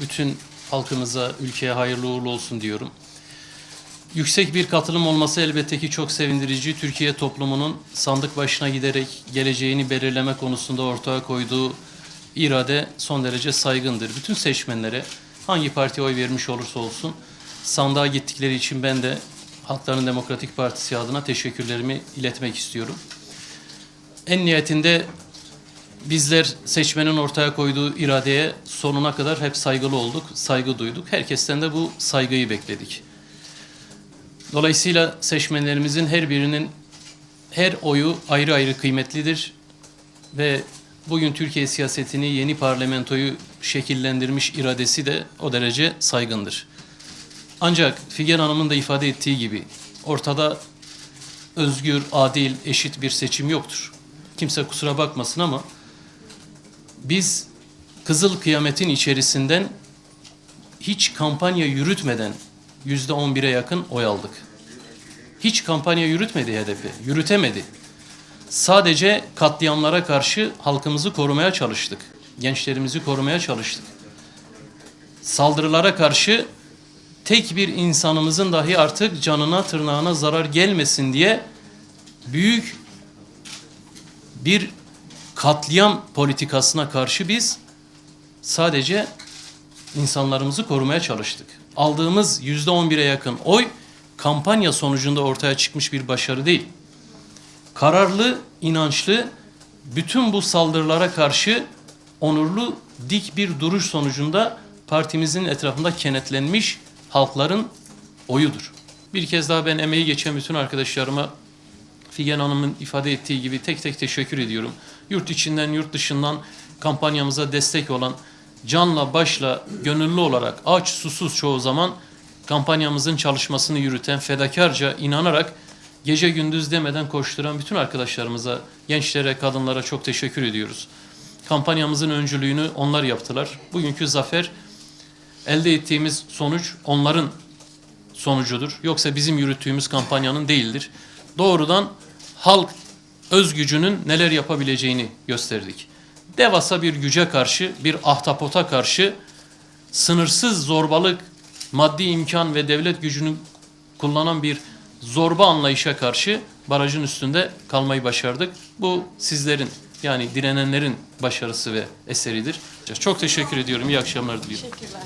bütün halkımıza, ülkeye hayırlı uğurlu olsun diyorum. Yüksek bir katılım olması elbette ki çok sevindirici. Türkiye toplumunun sandık başına giderek geleceğini belirleme konusunda ortaya koyduğu irade son derece saygındır. Bütün seçmenlere hangi partiye oy vermiş olursa olsun sandığa gittikleri için ben de Halkların Demokratik Partisi adına teşekkürlerimi iletmek istiyorum. En nihayetinde bizler seçmenin ortaya koyduğu iradeye sonuna kadar hep saygılı olduk, saygı duyduk. Herkesten de bu saygıyı bekledik. Dolayısıyla seçmenlerimizin her birinin her oyu ayrı ayrı kıymetlidir ve bugün Türkiye siyasetini yeni parlamentoyu şekillendirmiş iradesi de o derece saygındır. Ancak Figen Hanım'ın da ifade ettiği gibi ortada özgür, adil, eşit bir seçim yoktur. Kimse kusura bakmasın ama biz Kızıl Kıyamet'in içerisinden hiç kampanya yürütmeden yüzde on bire yakın oy aldık. Hiç kampanya yürütmedi HDP, yürütemedi. Sadece katliamlara karşı halkımızı korumaya çalıştık. Gençlerimizi korumaya çalıştık. Saldırılara karşı tek bir insanımızın dahi artık canına tırnağına zarar gelmesin diye büyük bir katliam politikasına karşı biz sadece insanlarımızı korumaya çalıştık. Aldığımız yüzde on bire yakın oy kampanya sonucunda ortaya çıkmış bir başarı değil. Kararlı, inançlı, bütün bu saldırılara karşı onurlu, dik bir duruş sonucunda partimizin etrafında kenetlenmiş halkların oyudur. Bir kez daha ben emeği geçen bütün arkadaşlarıma Figen Hanım'ın ifade ettiği gibi tek tek teşekkür ediyorum. Yurt içinden, yurt dışından kampanyamıza destek olan, canla başla, gönüllü olarak, aç susuz çoğu zaman kampanyamızın çalışmasını yürüten, fedakarca inanarak gece gündüz demeden koşturan bütün arkadaşlarımıza, gençlere, kadınlara çok teşekkür ediyoruz. Kampanyamızın öncülüğünü onlar yaptılar. Bugünkü zafer elde ettiğimiz sonuç onların sonucudur. Yoksa bizim yürüttüğümüz kampanyanın değildir. Doğrudan halk öz gücünün neler yapabileceğini gösterdik. Devasa bir güce karşı, bir ahtapota karşı sınırsız zorbalık, maddi imkan ve devlet gücünü kullanan bir zorba anlayışa karşı barajın üstünde kalmayı başardık. Bu sizlerin yani direnenlerin başarısı ve eseridir. Çok teşekkür ediyorum. İyi akşamlar diliyorum. Teşekkürler.